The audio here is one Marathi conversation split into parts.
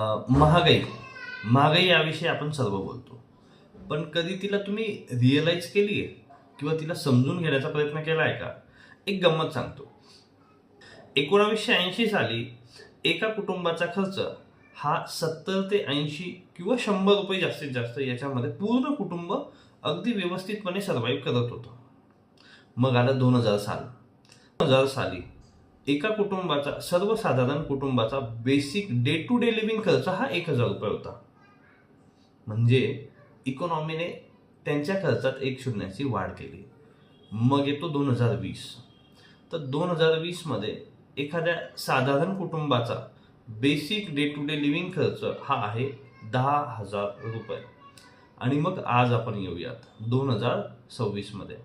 महागाई. महागाई याविषयी आपण सर्व बोलतो. पण कधी तिला तुम्ही रिअलाइज केली आहे किंवा तिला समजून घेण्याचा प्रयत्न केला आहे का? एक गंमत सांगतो. एकोणावीसशे ऐंशी साली एका कुटुंबाचा खर्च हा सत्तर ते ऐंशी किंवा शंभर रुपये जास्तीत जास्त याच्यामध्ये पूर्ण कुटुंब अगदी व्यवस्थितपणे सर्व्हाइव्ह करत होतं. मग आलं दोन हजार साल. दोन हजार साली एका कुटुंबाचा सर्वसाधारण कुटुंबाचा basic day to day living खर्च हा एक हजार रुपये होता. म्हणजे इकॉनॉमीने त्यांच्या खर्चात एक शून्याची वाढ केली. मग येतो दोन हजार वीस. तर दोन हजार वीसमध्ये एखाद्या साधारण कुटुंबाचा basic day to day living खर्च हा आहे दहा हजार रुपये. आणि मग आज आपण येऊयात दोन हजार सव्वीसमध्ये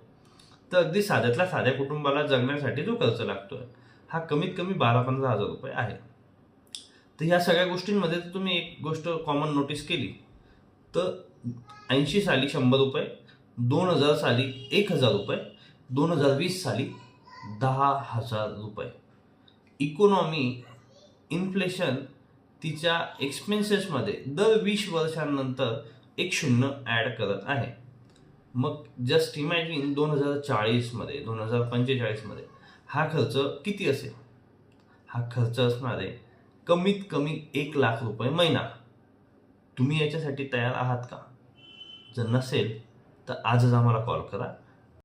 तर अगदी साध्यातल्या साध्या कुटुंबाला जगण्यासाठी जो खर्च लागतोय हा कमीत कमी बारा पंधरा हजार रुपये आहे. तर ह्या सगळ्या गोष्टींमध्ये जर तुम्ही एक गोष्ट कॉमन नोटीस केली. तर ऐंशी साली शंभर रुपये दोन हजार साली एक हजार रुपये दोन हजार वीस साली दहा हजार रुपये. इकॉनॉमी इन्फ्लेशन तिच्या एक्सपेन्सेसमध्ये दर वीस वर्षांनंतर एक शून्य ॲड करत आहे. मग जस्ट इमॅजिन दोन हजार चाळीसमध्ये दोन हजार पंचेचाळीसमध्ये हा खर्च किती असेल? हा खर्च असणार आहे कमीत कमी एक लाख रुपये महिना. तुम्ही याच्यासाठी तयार आहात का? जर नसेल तर आजच आम्हाला कॉल करा.